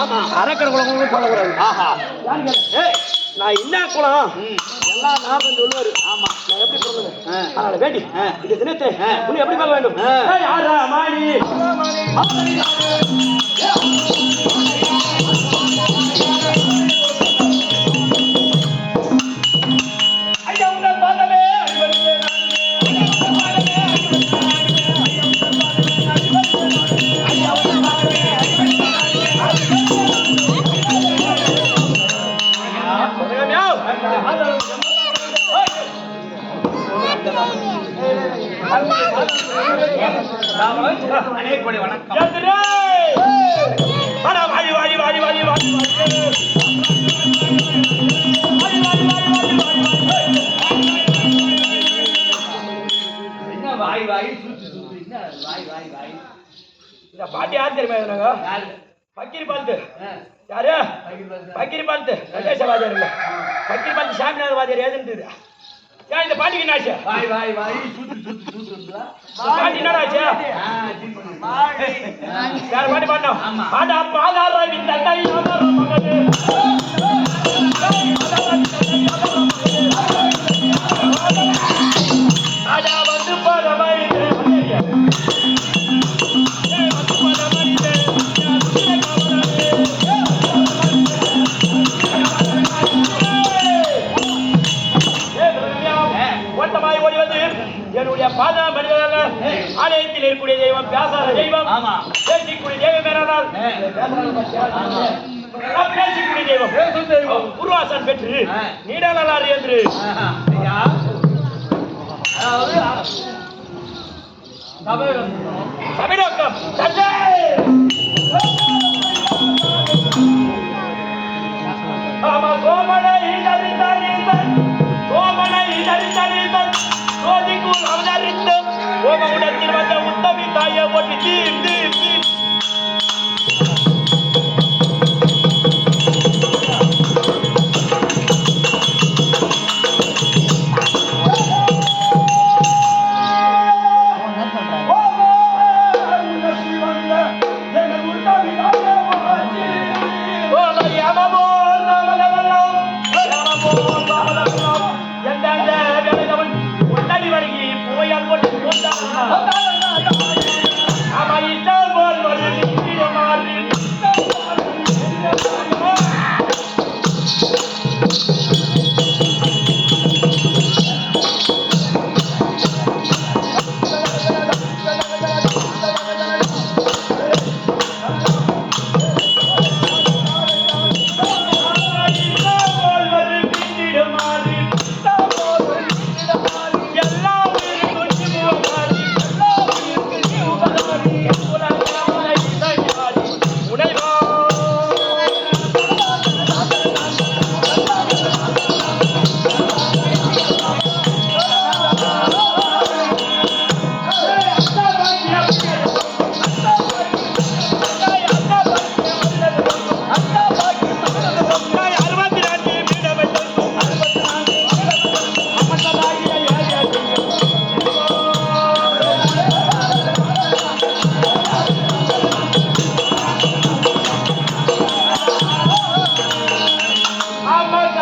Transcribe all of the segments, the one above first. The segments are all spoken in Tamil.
ஆமா. அரக்கர குலம் சொல்லக்கூடாது நான் என்ன குலம் ம். எல்லா நாளும் சொல்லுவாரு ஆமா நான் எப்படி சொல்லுங்க. அதனால வேண்டி ஆ. இந்த தினத்தை. உன்னை எப்படி பார்க்க வேண்டும் யாரா மாணி வாய் வாய் சுத்து சுத்து என்ன வாய் வாய் வாய் இந்த பாட்டி யார் தெரியுமா எழுதுனாங்க? பக்கீர் பால்த்து யாரு பக்கீர் பால்த்து நடேச பக்கீர் பால்த்து சாமிநாத வாதியார் எழுதுன்றது ஏன் இந்த பாட்டிக்கு என்ன ஆச்சு வாய் வாய் வாய். சுத்து சுத்து சுத்துங்களா பாட்டி என்னடா ஆச்சு யார் பாட்டி பாட்டோம் ஆமா. பாடா பாதாரா இந்த தந்தை ஆதார பேசிக்கூடிய தெய்வம் வேறானால் ஆமா. பேசிக்கூடிய தெய்வம் பேசும் தெய்வம். உருவாசன் பெற்று. நீடாளார் என்று ஆஹா. ஐயா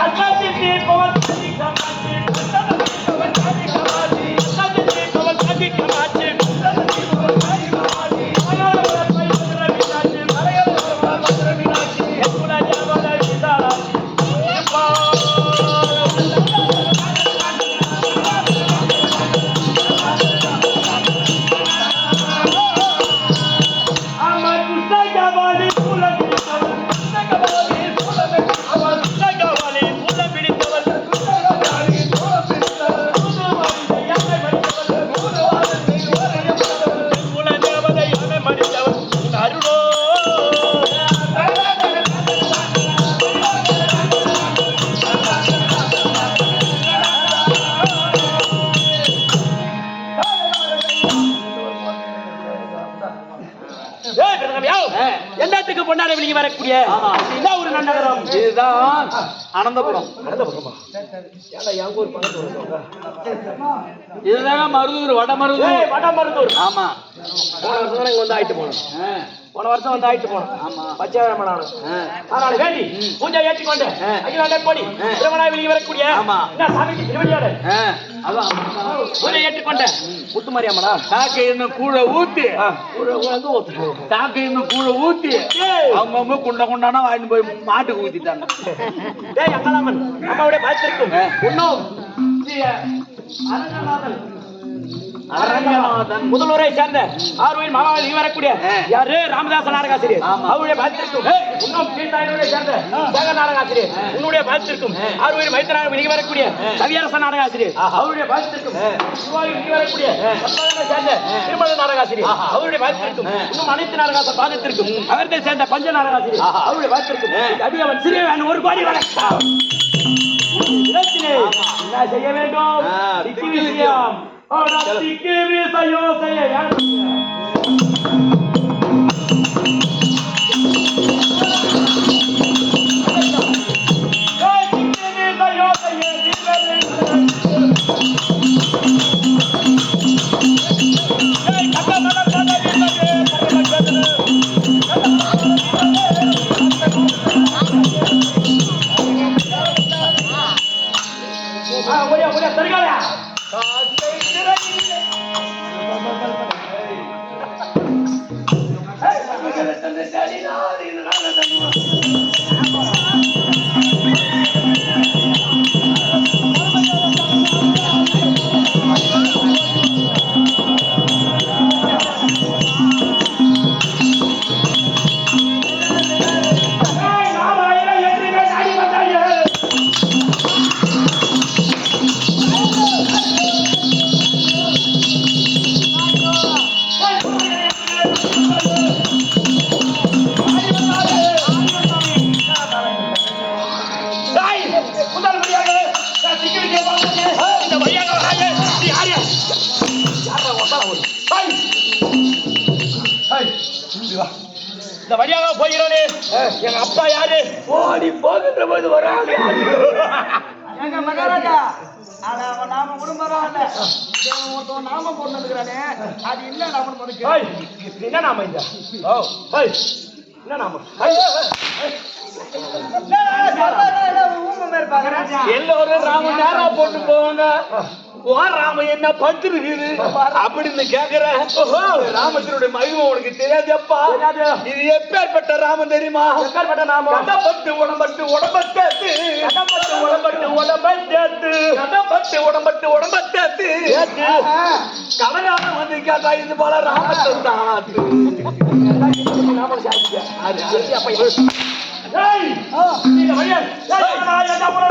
ஆமா பொன்னாடை வெளியே வரக்கூடிய ஒரு நன்னகரம்? இதுதான் அனந்தபுரம்? இதுதாங்க மருதூர் வட மருதூர் ஏய் வடமருதூர். ஆமா. போன வருஷம் தான் இங்க வந்து ஆயிட்டு போனோம். போன வருஷம் வந்து ஆயிட்டு போனோம். ஆமா. பச்சாயிரம் நானும் ஆ. அதனால வேண்டி பூஜை ஏற்றிக்கொண்டு. அகிலாண்ட கோடி திருமணாய் வெளியே வரக்கூடிய ஆமா. என்ன சாமிக்கு திருவள்ளியாடு ஆ, அதான். பூஜை ஏற்றுக்கொண்ட முத்துமாரி அம்மனா சாக்கை இன்னும் கூட ஊத்தி சாக்கை இன்னும் கூட ஊத்தி? ஏய். அவங்க குண்ட குண்டானா வாங்கிட்டு போய் மாட்டுக்கு ஊத்திட்டாங்க. அம்மாவுடைய பயத்திற்கும். ஆ. உன்னும் அரங்கநாதன். முதல்வரை சேர்ந்த மாமாவில் நீ வரக்கூடிய. யாரு? ராமதாச நாடகாசிரியர். அவருடைய இன்னும் கீழ்த்தாயினுடைய சேர்ந்த சேக நாடகாசிரியர். உன்னுடைய பயத்திற்கும் ஆர்வயின் மைத்தனாக நீ வரக்கூடிய கவியரச நாடகாசிரியர். அவருடைய சிவாயி நீ வரக்கூடிய சேர்ந்த திருமண நாடகாசிரியர். அவருடைய பயத்திற்கும் இன்னும் அனைத்து நாடகாச பாதத்திற்கும் அவர்களை சேர்ந்த பஞ்ச நாடகாசிரியர். அவருடைய பயத்திற்கும் அடியவன் சிறியவன் ஒரு கோடி வணக்கம். என்ன செய்ய வேண்டும்? Ahora sí que ves a yo இந்த வழியாக போகிறோனே எங்க அப்பா யாரு ஓடி போகின்ற போது வராங்க எங்க மகாராஜா அவன் நாம ஒருத்தன் நாம போட்டுக்கிறானே அது இல்ல நம்ம உனக்கு என்ன நாம இந்த ஓ என்ன நாம எல்லோரும் ராம நேரா போட்டு போவாங்க ஓ ராம என்ன பத்திருக்குது? அப்படின்னு கேக்குறேன் ஓஹோ, ராமத்தினுடைய மகிமை உனக்கு தெரியாதப்பா. தெரியாது. இது எப்பேற்பட்ட ராமன் தெரியுமா? எப்பேற்பட்ட நாமம்? கடப்பட்டு உடம்பட்டு உடம்பத்தேத்து உடம்பட்டு உடம்பை சேர்த்து கடப்பட்டு உடம்பட்டு உடம்பத்தேத்து. கலகாலம் வந்து கேட்டா இது போல ராமத்தை தான். ஏய் இந்த வழியா ஏய் நான் ஏதா போறா